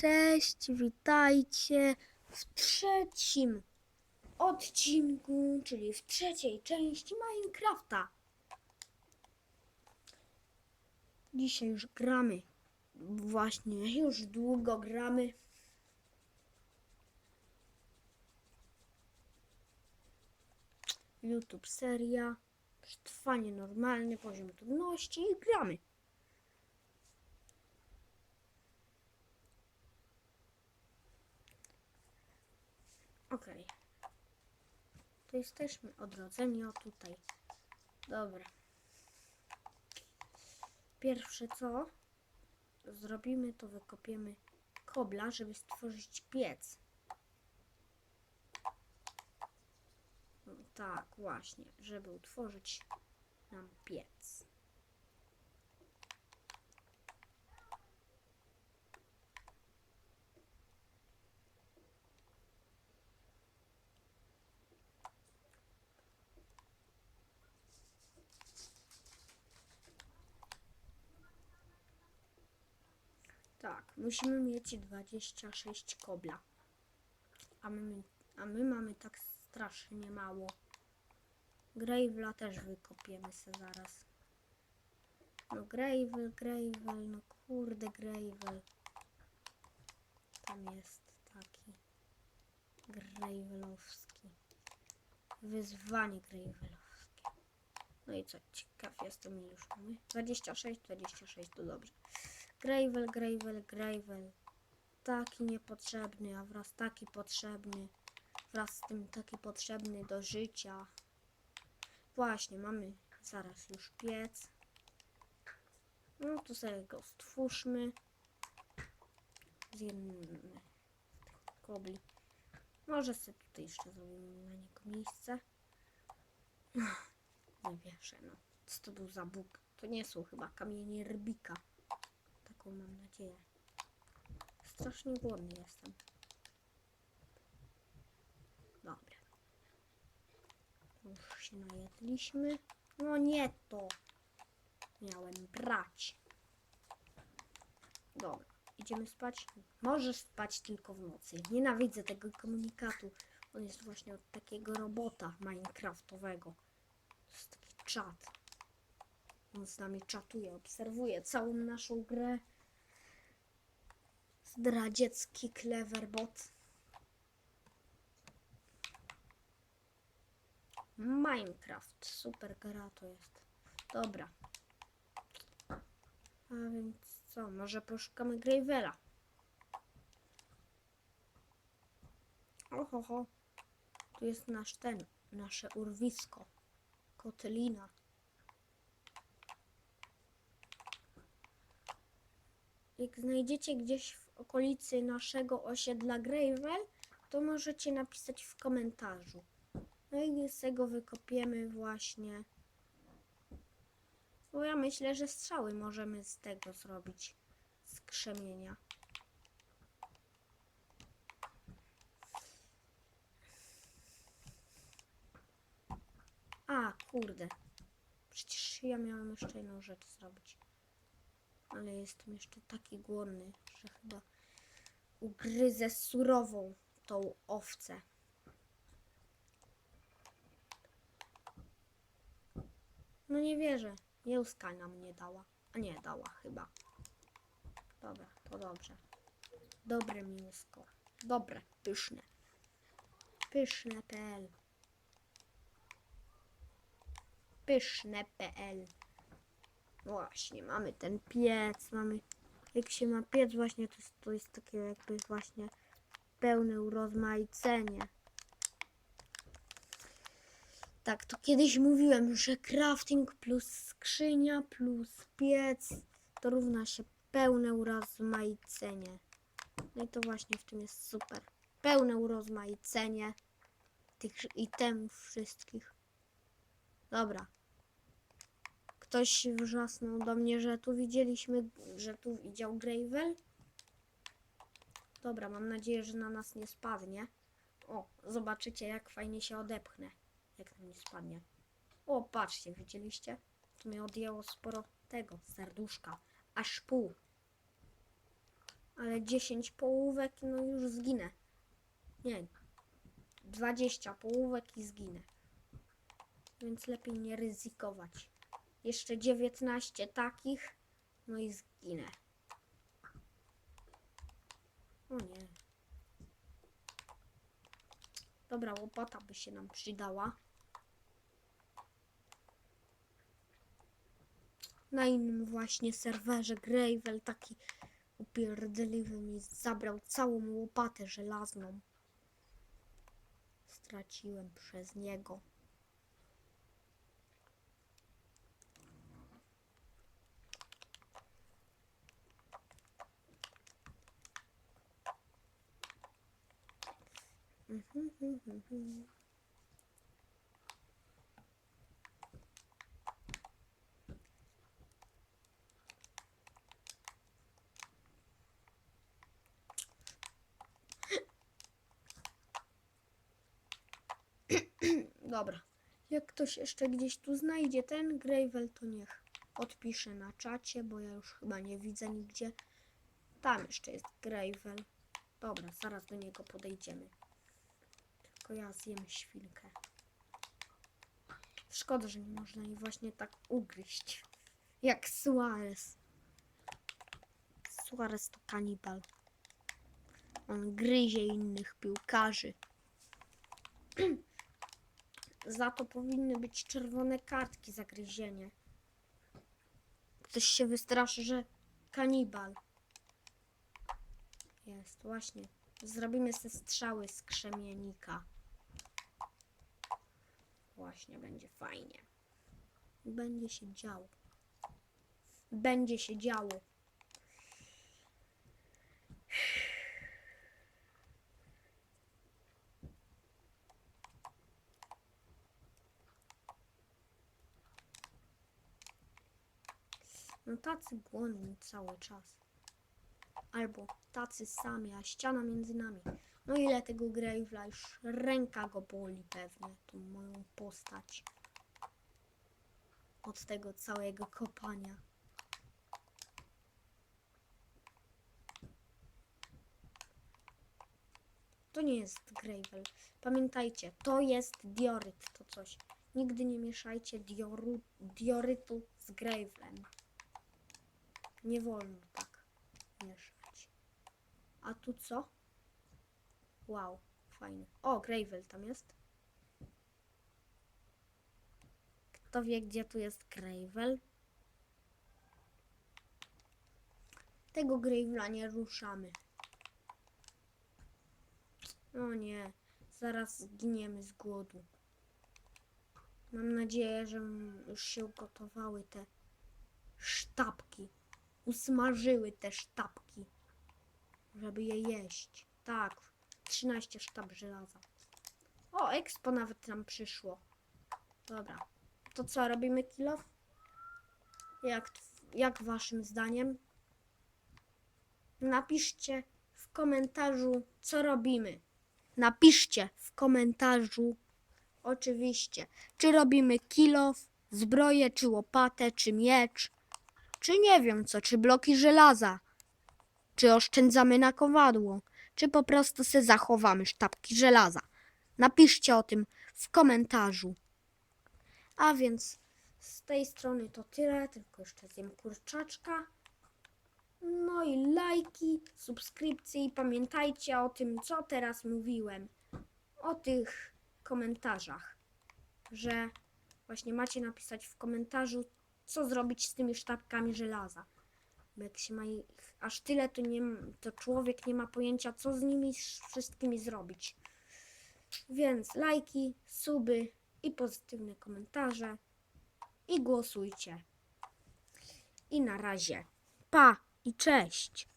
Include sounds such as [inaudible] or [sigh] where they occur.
Cześć, witajcie w trzecim odcinku, czyli w trzeciej części Minecrafta. Dzisiaj już gramy. Właśnie, już długo gramy. YouTube seria, trwanie normalny, poziom trudności i gramy. Okej. To jesteśmy odrodzeni o tutaj. Dobra. Pierwsze co zrobimy, to wykopiemy kobla, żeby stworzyć piec. Tak, właśnie, żeby utworzyć nam piec. Tak, musimy mieć 26 kobla. A my, a my mamy tak strasznie mało. Grave'la też wykopiemy se zaraz. No Gravel, Gravel, no kurde Gravel. Tam jest taki Gravelowski. Wyzwanie Gravelowskie. No i co, ciekaw jestem już mamy. 26, 26 to dobrze. Gravel, Gravel, Gravel. Taki niepotrzebny, a wraz taki potrzebny. Wraz z tym taki potrzebny do życia. Właśnie, mamy zaraz już piec. No to sobie go stwórzmy. Zjemy kobli. Może sobie tutaj jeszcze zrobimy na niego miejsce. Nie wierzę, no. Co to był za bóg? To nie są chyba kamienie Rybika. Mam nadzieję. Strasznie głodny jestem. Dobra. Już się najedliśmy. No nie to. Miałem brać. Dobra. Idziemy spać? Możesz spać tylko w nocy. Nienawidzę tego komunikatu. On jest właśnie od takiego robota minecraftowego. To jest taki czat. On z nami czatuje, obserwuje całą naszą grę. Zdradziecki cleverbot. Minecraft. Super gra to jest. Dobra. A więc co? Może poszukamy Gravela. Ohoho. Tu jest nasz ten, nasze urwisko. Kotlina. Jak znajdziecie gdzieś okolicy naszego osiedla Gravel, to możecie napisać w komentarzu. No i z tego wykopiemy właśnie. Bo ja myślę, że strzały możemy z tego zrobić. Z krzemienia. A, kurde. Przecież ja miałem jeszcze jedną rzecz zrobić. Ale jestem jeszcze taki głodny, że chyba ugryzę surową tą owcę. No nie wierzę. Jełska nam nie dała. A nie, dała chyba. Dobra, to dobrze. Dobre mięsko. Dobre, pyszne. Pyszne.pl Pyszne.pl Właśnie, mamy ten piec, mamy... Jak się ma piec właśnie, to jest, to jest takie jakby właśnie pełne urozmaicenie. Tak, to kiedyś mówiłem, że crafting plus skrzynia plus piec to równa się pełne urozmaicenie. No i to właśnie w tym jest super. Pełne urozmaicenie tych itemów wszystkich. Dobra. Ktoś wrzasnął do mnie, że tu widzieliśmy, że tu widział Gravel. Dobra, mam nadzieję, że na nas nie spadnie. O, zobaczycie jak fajnie się odepchnę jak nam nie spadnie. O, patrzcie, widzieliście? Tu mi odjęło sporo tego serduszka. Aż pół. Ale 10 połówek, no już zginę. Nie. 20 połówek i zginę. Więc lepiej nie ryzykować. Jeszcze 19 takich, no i zginę. O nie. Dobra, łopata by się nam przydała. Na innym właśnie serwerze Gravel taki upierdliwy mi zabrał całą łopatę żelazną. Straciłem przez niego. Dobra. Jak ktoś jeszcze gdzieś tu znajdzie ten Gravel, to niech odpisze na czacie, bo ja już chyba nie widzę nigdzie. Tam jeszcze jest Gravel. Dobra, zaraz do niego podejdziemy. Tylko ja zjem świnkę. Szkoda, że nie można jej właśnie tak ugryźć. Jak Suarez. Suarez to kanibal. On gryzie innych piłkarzy. [clears throat] Za to powinny być czerwone kartki za gryzienie. Ktoś się wystraszy, że kanibal. Jest, właśnie. Zrobimy ze strzały z krzemienika. Właśnie, będzie fajnie. Będzie się działo. Będzie się działo. No tacy głodni cały czas. Albo tacy sami, a ściana między nami. No ile tego Grave'la już ręka go boli pewnie, tą moją postać. Od tego całego kopania. To nie jest Gravel. Pamiętajcie, to jest dioryt, to coś. Nigdy nie mieszajcie dioru, diorytu z Gravelem. Nie wolno tak mieszać. A tu co? Wow, fajny. O, Gravel tam jest. Kto wie, gdzie tu jest Gravel? Tego Gravela nie ruszamy. O nie, zaraz zginiemy z głodu. Mam nadzieję, że już się ugotowały te sztabki. Usmażyły te sztabki, żeby je jeść. Tak, 13 sztab żelaza. O, expo nawet nam przyszło. Dobra, to co, robimy kilo? Jak, jak waszym zdaniem? Napiszcie w komentarzu, co robimy. Napiszcie w komentarzu, oczywiście, czy robimy kilof, zbroję, czy łopatę, czy miecz, czy nie wiem co, czy bloki żelaza, czy oszczędzamy na kowadło, czy po prostu se zachowamy sztabki żelaza. Napiszcie o tym w komentarzu. A więc z tej strony to tyle, tylko jeszcze zjem kurczaczka. No i lajki, subskrypcje i pamiętajcie o tym, co teraz mówiłem. O tych komentarzach. Że właśnie macie napisać w komentarzu, co zrobić z tymi sztabkami żelaza. Bo jak się ma ich aż tyle, to, nie, to człowiek nie ma pojęcia, co z nimi wszystkimi zrobić. Więc lajki, suby i pozytywne komentarze. I głosujcie. I na razie. Pa i cześć.